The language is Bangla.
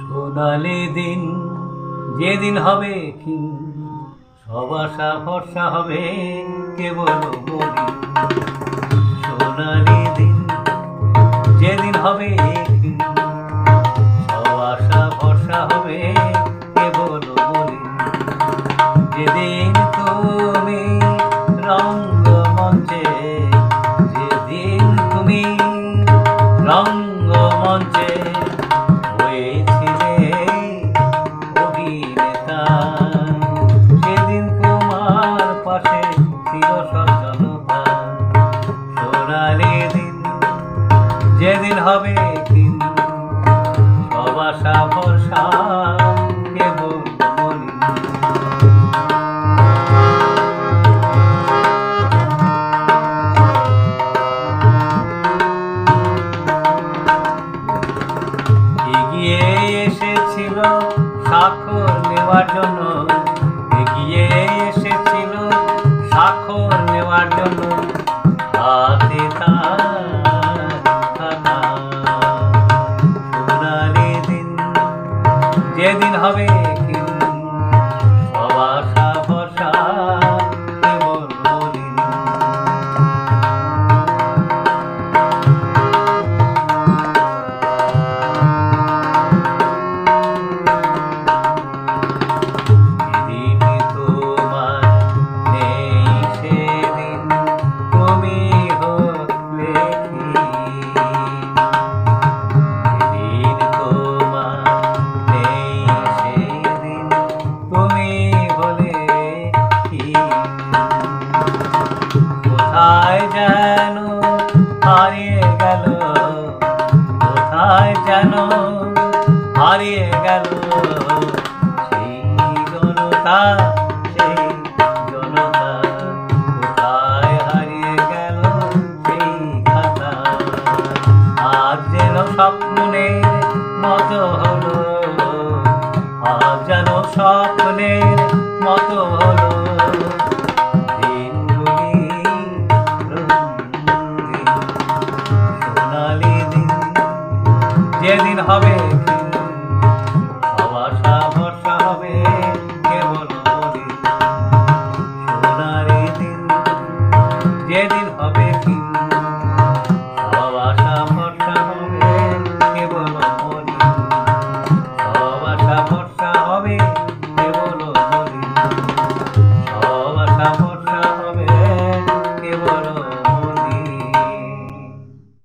সোনালি দিন, যেদিন হবে কি? সব আশা ভরসা হবে কেবল বলি সোনালি দিন, যেদিন হবে কি? সব আশা ভরসা হবে কেবল বলি যেদিন তুমি রঙ্গ মঞ্চে, যেদিন তুমি যেদিন হবে দিন সব আশা ভরসা এগিয়ে এসেছিল স্বাক্ষর নেওয়ার জন্য। এগিয়ে হবে। হারিয়ে গেল? কোথায় যেন হারিয়ে গেল? সেই জনতা সেই জনতা কোথায় হারিয়ে গেল? সেই খাতা। আজ যেন স্বপ্নের মতো হলো। আজ যেন স্বপ্নের মতো হলো। সেদিন হবে